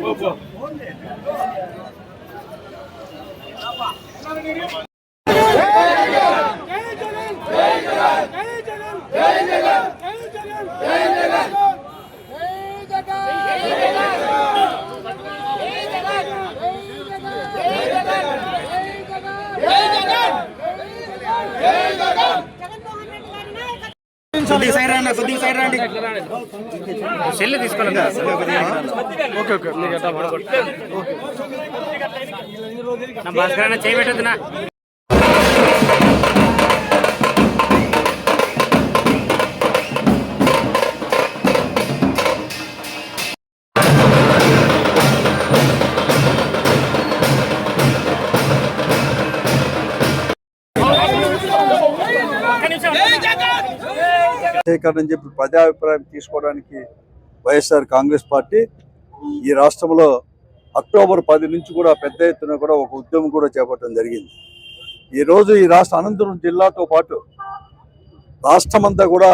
パパ、つまみでいいよ。కొద్దిగా side రండి కొద్దిగా side రండి. సెల్ తీసుకోవాలి ఓకే ఓకే. నా భాస్కర్ అన్న చేయి పెట్టద్దు చెప్పి ప్రజాభిప్రాయం తీసుకోవడానికి వైఎస్ఆర్ కాంగ్రెస్ పార్టీ ఈ రాష్ట్రంలో అక్టోబర్ పది నుంచి కూడా పెద్ద ఎత్తున కూడా ఒక ఉద్యమం కూడా చేపట్టడం జరిగింది. ఈరోజు ఈ రాష్ట్ర అనంతపురం జిల్లాతో పాటు రాష్ట్రమంతా కూడా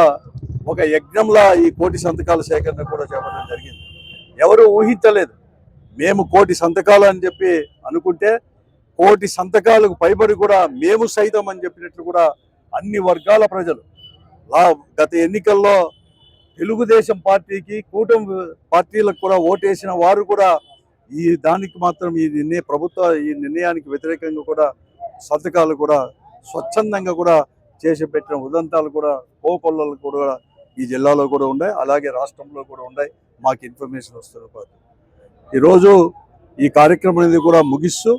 ఒక యజ్ఞంలా ఈ కోటి సంతకాల సేకరణ కూడా చేపట్టడం జరిగింది. ఎవరు ఊహించలేదు. మేము కోటి సంతకాలు అని చెప్పి అనుకుంటే కోటి సంతకాలకు పైబడి కూడా మేము సైతం అని చెప్పినట్లు కూడా అన్ని వర్గాల ప్రజలు గత ఎన్నికల్లో తెలుగుదేశం పార్టీకి కూటమి పార్టీలకు కూడా ఓటేసిన వారు కూడా ఈ దానికి మాత్రం ఈ నిర్ణయ ప్రభుత్వ ఈ నిర్ణయానికి వ్యతిరేకంగా కూడా సంతకాలు కూడా స్వచ్ఛందంగా కూడా చేసి పెట్టిన ఉదంతాలు కూడా కోకొల్లలు కూడా ఈ జిల్లాలో కూడా ఉన్నాయి. అలాగే రాష్ట్రంలో కూడా ఉన్నాయి. మాకు ఇన్ఫర్మేషన్ వస్తున్న పాటు. ఈరోజు ఈ కార్యక్రమం అనేది కూడా ముగిస్తూ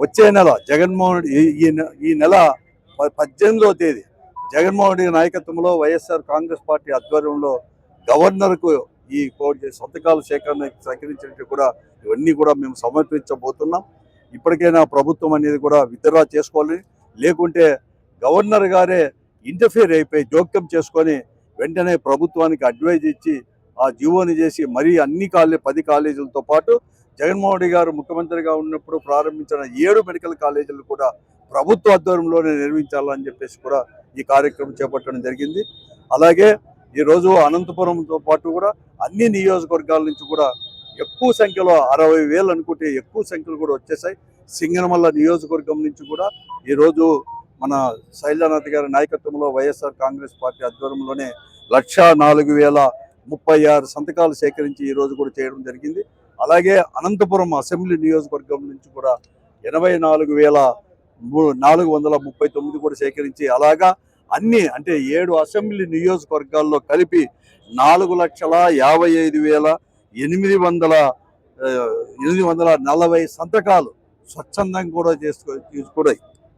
వచ్చే నెల జగన్మోహన్ ఈ- ఈ నె- ఈ నెల ప- పద్దెనిమిదవ తేదీ జగన్మోహన్ రెడ్డి నాయకత్వంలో వైఎస్ఆర్ కాంగ్రెస్ పార్టీ ఆధ్వర్యంలో గవర్నర్కు ఈ కోటి సంతకాల సేకరణ సేకరించినట్టు కూడా ఇవన్నీ కూడా మేము సమర్పించబోతున్నాం. ఇప్పటికైనా ప్రభుత్వం అనేది కూడా విత్డ్రా చేసుకోవాలి. లేకుంటే గవర్నర్ గారే ఇంటర్ఫియర్ అయిపోయి జోక్యం చేసుకొని వెంటనే ప్రభుత్వానికి అడ్వైజ్ ఇచ్చి ఆ జీవోని చేసి మరీ అన్ని కాలే పది కాలేజీలతో పాటు జగన్మోహన్ రెడ్డి గారు ముఖ్యమంత్రిగా ఉన్నప్పుడు ప్రారంభించిన ఏడు మెడికల్ కాలేజీలు కూడా ప్రభుత్వ ఆధ్వర్యంలోనే నిర్మించాలని చెప్పేసి కూడా ఈ కార్యక్రమం చేపట్టడం జరిగింది. అలాగే ఈరోజు అనంతపురంతో పాటు కూడా అన్ని నియోజకవర్గాల నుంచి కూడా ఎక్కువ సంఖ్యలో అరవై వేలు అనుకుంటే ఎక్కువ సంఖ్యలు కూడా వచ్చేసాయి. సింగనమల్ల నియోజకవర్గం నుంచి కూడా ఈరోజు మన శైలజానాథ్ గారి నాయకత్వంలో వైఎస్ఆర్ కాంగ్రెస్ పార్టీ ఆధ్వర్యంలోనే లక్షా నాలుగు వేల ముప్పై ఆరు సంతకాలు సేకరించి ఈరోజు కూడా చేయడం జరిగింది. అలాగే అనంతపురం అసెంబ్లీ నియోజకవర్గం నుంచి కూడా ఎనభై నాలుగు వేల నాలుగు వందల ముప్పై తొమ్మిది కూడా సేకరించి అలాగా అన్ని అంటే ఏడు అసెంబ్లీ నియోజకవర్గాల్లో కలిపి నాలుగు లక్షల యాభై ఐదు వేల ఎనిమిది వందల ఎనిమిది వందల నలభై సంతకాలు స్వచ్ఛందంగా కూడా చేసుకో కూడా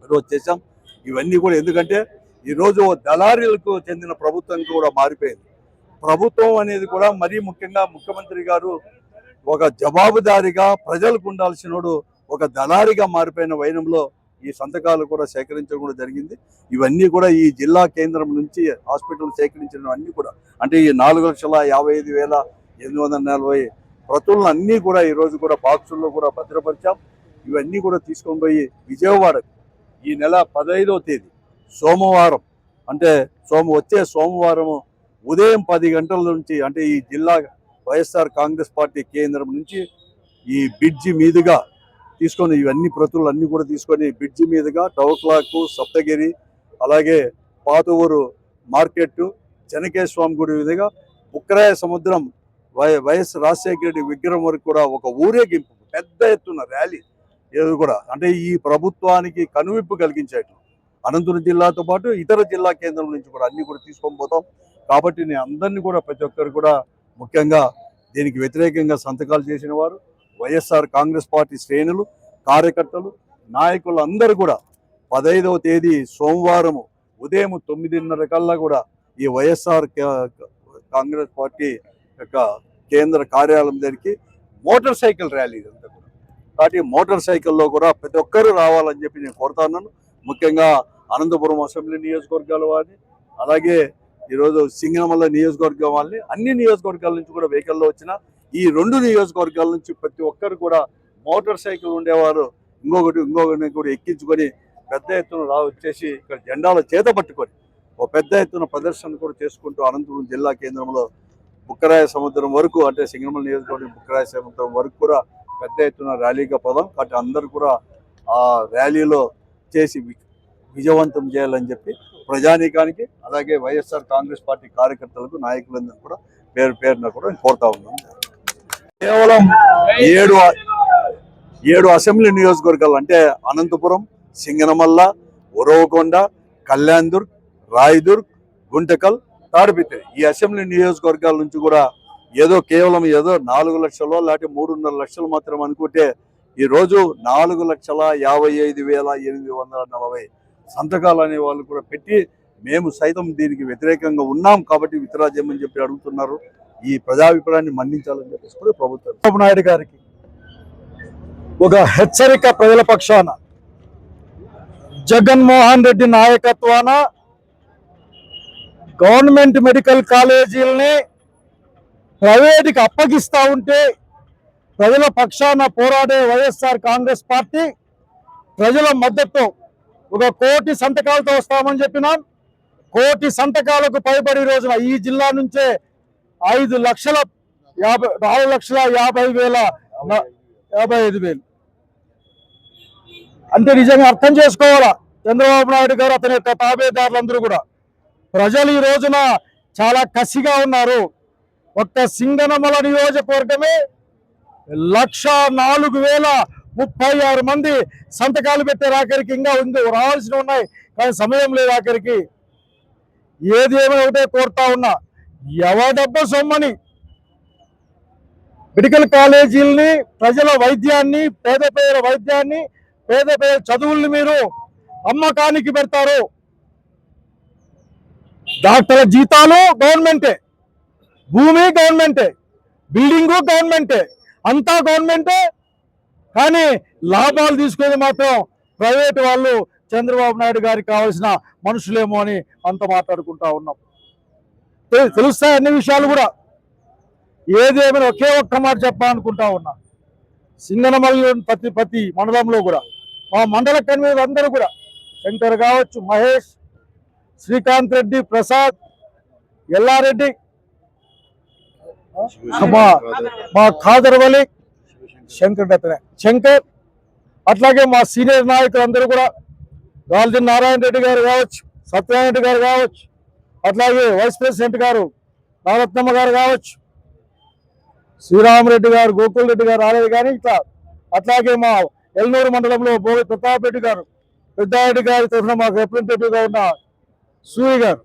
ఈరోజు చేశాం. ఇవన్నీ కూడా ఎందుకంటే ఈరోజు దళారీలకు చెందిన ప్రభుత్వం కూడా మారిపోయింది. ప్రభుత్వం అనేది కూడా మరీ ముఖ్యంగా ముఖ్యమంత్రి గారు ఒక జవాబుదారిగా ప్రజలకు ఉండాల్సినోడు ఒక దళారిగా మారిపోయిన వైనంలో ఈ సంతకాలు కూడా సేకరించడం కూడా జరిగింది. ఇవన్నీ కూడా ఈ జిల్లా కేంద్రం నుంచి హాస్పిటల్ సేకరించడం అన్నీ కూడా అంటే ఈ నాలుగు లక్షల యాభై ఐదు వేల ఎనిమిది వందల నలభై ప్రతులను అన్నీ కూడా ఈరోజు కూడా బాక్సుల్లో కూడా భద్రపరిచాం. ఇవన్నీ కూడా తీసుకొని పోయి విజయవాడ ఈ నెల పదహైదవ తేదీ సోమవారం అంటే సోమ వచ్చే సోమవారం ఉదయం పది గంటల నుంచి అంటే ఈ జిల్లా వైఎస్ఆర్ కాంగ్రెస్ పార్టీ కేంద్రం నుంచి ఈ బ్రిడ్జి మీదుగా తీసుకొని ఇవన్నీ ప్రతులు అన్ని కూడా తీసుకొని బ్రిడ్జి మీదుగా టౌక్లాకు సప్తగిరి అలాగే పాతూరు మార్కెట్ చెనకేశ్వర స్వామి గుడి మీదుగా ఉక్రాయ సముద్రం వై వైఎస్ రాజశేఖర రెడ్డి విగ్రహం వరకు కూడా ఒక ఊరేగింపు పెద్ద ఎత్తున ర్యాలీ. ఏది కూడా అంటే ఈ ప్రభుత్వానికి కనువిప్పు కలిగించేట్లు అనంతపురం జిల్లాతో పాటు ఇతర జిల్లా కేంద్రం నుంచి కూడా అన్ని కూడా తీసుకొని పోతాం. కాబట్టి నేను అందరినీ కూడా ప్రతి ఒక్కరు కూడా ముఖ్యంగా దీనికి వ్యతిరేకంగా సంతకాలు చేసిన వారు. వైఎస్ఆర్ కాంగ్రెస్ పార్టీ శ్రేణులు కార్యకర్తలు నాయకులు అందరూ కూడా పదహైదవ తేదీ సోమవారం ఉదయం తొమ్మిదిన్నర కల్లా కూడా ఈ వైఎస్ఆర్ కాంగ్రెస్ పార్టీ యొక్క కేంద్ర కార్యాలయం దగ్గరికి మోటార్ సైకిల్ ర్యాలీ ఇదంతా కూడా. కాబట్టి మోటార్ సైకిల్లో కూడా ప్రతి ఒక్కరూ రావాలని చెప్పి నేను కోరుతున్నాను ముఖ్యంగా అనంతపురం అసెంబ్లీ నియోజకవర్గాల వారిని అలాగే ఈరోజు సింగనమల్ల నియోజకవర్గం వాళ్ళని అన్ని నియోజకవర్గాల నుంచి కూడా వెహికల్లో వచ్చిన ఈ రెండు నియోజకవర్గాల నుంచి ప్రతి ఒక్కరు కూడా మోటార్ సైకిల్ ఉండేవారు. ఇంకొకటి ఇంకొకటి కూడా ఎక్కించుకొని పెద్ద ఎత్తున రా వచ్చేసి ఇక్కడ జెండాలు చేత పట్టుకొని ఒక పెద్ద ఎత్తున ప్రదర్శన కూడా చేసుకుంటూ అనంతపురం జిల్లా కేంద్రంలో బుక్కరాయ సముద్రం వరకు అంటే సింగమల నియోజకవర్గం బుక్కరాయ సముద్రం వరకు కూడా పెద్ద ఎత్తున ర్యాలీగా పోదాం. కాబట్టి అందరూ కూడా ఆ ర్యాలీలో చేసి విజయవంతం చేయాలని చెప్పి ప్రజానీకానికి అలాగే వైఎస్ఆర్ కాంగ్రెస్ పార్టీ కార్యకర్తలకు నాయకులందరూ కూడా పేరు పేరున కూడా నేను కోరుతా ఉన్నాను కేవలం ఏడు ఏడు అసెంబ్లీ నియోజకవర్గాలు అంటే అనంతపురం సింగనమల్ల ఉరవకొండ కళ్యాణ్దుర్గ్ రాయదుర్గ్ గుంటకల్ తాడిపిత్రి ఈ అసెంబ్లీ నియోజకవర్గాల నుంచి కూడా ఏదో కేవలం ఏదో నాలుగు లక్షలు లేకపోతే మూడున్నర లక్షలు మాత్రం అనుకుంటే ఈ రోజు నాలుగు లక్షల యాభై ఐదు వేల ఎనిమిది వందల నలభై సంతకాలు అనే వాళ్ళు కూడా పెట్టి మేము సైతం దీనికి వ్యతిరేకంగా ఉన్నాం కాబట్టి విత్డ్రా అని చెప్పి అడుగుతున్నారు. ఈ ప్రజాభిప్రాయాన్ని మన్నించాలని చెప్పేసి కూడా ప్రభుత్వం చంద్రబాబు నాయుడు గారికి ఒక హెచ్చరిక ప్రజల పక్షాన. జగన్మోహన్ రెడ్డి నాయకత్వాన గవర్నమెంట్ మెడికల్ కాలేజీలని ప్రైవేట్కి అప్పగిస్తా ఉంటే ప్రజల పక్షాన పోరాడే వైఎస్ఆర్ కాంగ్రెస్ పార్టీ ప్రజల మద్దతు ఒక కోటి సంతకాలతో వస్తామని చెప్పినాం. కోటి సంతకాలకు పైబడి రోజున ఈ జిల్లా నుంచే ఐదు లక్షల యాభై నాలుగు లక్షల యాభై వేల యాభై ఐదు వేలు. అంటే నిజంగా అర్థం చేసుకోవాలా? చంద్రబాబు నాయుడు గారు అతని యొక్క తాబేదారులందరూ కూడా. ప్రజలు ఈ రోజున చాలా కసిగా ఉన్నారు. ఒక్క సింగనమల నియోజకవర్గమే లక్ష నాలుగు వేల ముప్పై ఆరు మంది సంతకాలు పెట్టారు ఆఖరికి ఇంకా ఉంది రావాల్సిన ఉన్నాయి. కానీ సమయం లేదు ఆఖరికి. ఏది ఏమైనా ఒకటే కోరుతా ఉన్నా. ఎవడబ్బ సొమ్మని మెడికల్ కాలేజీల్ని ప్రజల వైద్యాన్ని పేద పేద వైద్యాన్ని పేద పేద చదువుల్ని మీరు అమ్మకానికి పెడతారు. డాక్టర్ల జీతాలు గవర్నమెంటే. భూమి గవర్నమెంటే. బిల్డింగు గవర్నమెంటే. అంతా గవర్నమెంటే. కానీ లాభాలు తీసుకునేది మాత్రం ప్రైవేట్ వాళ్ళు చంద్రబాబు నాయుడు గారికి కావాల్సిన మనుషులేమో అని అంత మాట్లాడుకుంటా ఉన్నాం. తెలుస్తాయి అన్ని విషయాలు కూడా? ఏదేమైనా ఒకే ఒక్క మాట చెప్పాలనుకుంటా ఉన్నా. సింగనమల్లి ప్రతి ప్రతి మండలంలో కూడా మా మండల కన్వీనర్ అందరూ కూడా శంకర్ కావచ్చు మహేష్ శ్రీకాంత్ రెడ్డి ప్రసాద్ ఎల్లారెడ్డి మా మా ఖాదర్ వలి శంకర్ అతనే శంకర్ అట్లాగే మా సీనియర్ నాయకులు అందరూ కూడా గాల్జన్ నారాయణ రెడ్డి గారు కావచ్చు సత్యనారాయణ రెడ్డి గారు కావచ్చు అట్లాగే వైస్ ప్రెసిడెంట్ గారు నవరత్నమ్మ గారు కావచ్చు శ్రీరామరెడ్డి గారు గోకుల్ రెడ్డి గారు రాలేదు కానీ ఇట్లా అట్లాగే మా ఎల్నూరు మండలంలో భోగి ప్రతాప్ రెడ్డి గారు పెద్దారెడ్డి గారి తరఫున మాకు రిప్రజెంటేటివ్గా ఉన్న సూర్య గారు.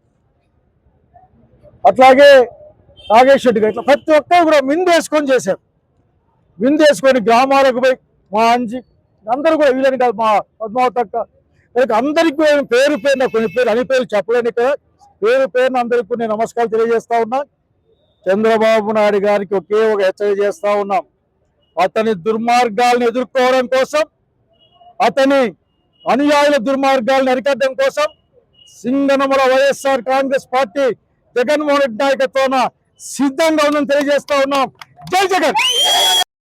అట్లాగే నాగేష్ రెడ్డి గారు ఇట్లా ప్రతి ఒక్కరు కూడా మిందేసుకొని చేశారు. విందేసుకొని గ్రామాలకు పోయి మా అంజి అందరూ కూడా వీళ్ళని కాదు మా పద్మావతి అక్క అందరికీ పేరు పేరు పేరున కొన్ని పేరు అని పేరు చెప్పలేని కదా పేరు పేరున అందరికీ నేను నమస్కారాలు తెలియజేస్తా ఉన్నా. చంద్రబాబు నాయుడు గారికి ఒకే ఒక హెచ్చరిక చేస్తా ఉన్నాం. అతని దుర్మార్గాలను ఎదుర్కోవడం కోసం అతని అనుయాయుల దుర్మార్గాలను అరికట్టడం కోసం సింగనమల వైఎస్ఆర్ కాంగ్రెస్ పార్టీ జగన్మోహన్ రెడ్డి నాయకత్వాన సిద్ధంగా ఉందని తెలియజేస్తా ఉన్నాం. జై జగన్!